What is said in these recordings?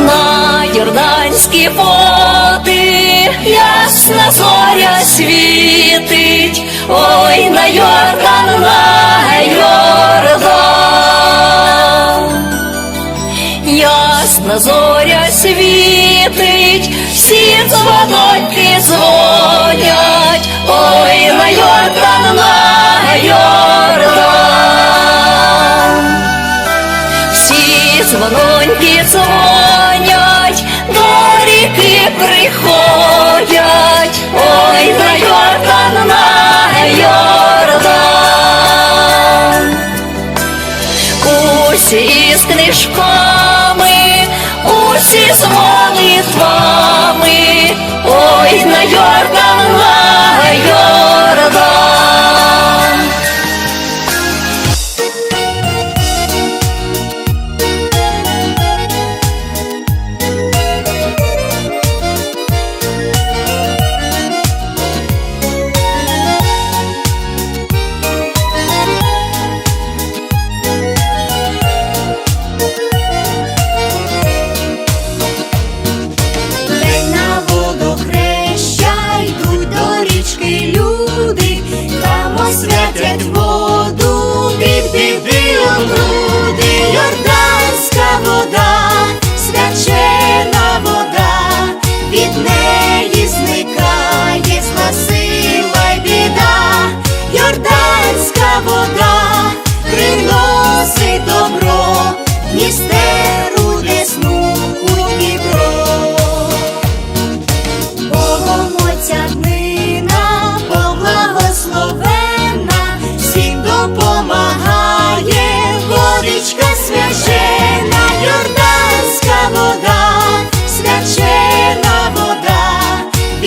На Йорданські води ясна зоря світить, ой, на Йордан, на Йордан. Ясна зоря світить, всі дзвоночки дзвонять, ой, на Йордан, на приходять, ой, на Йордан, на Йордан. Усі з книжками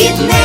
It's me.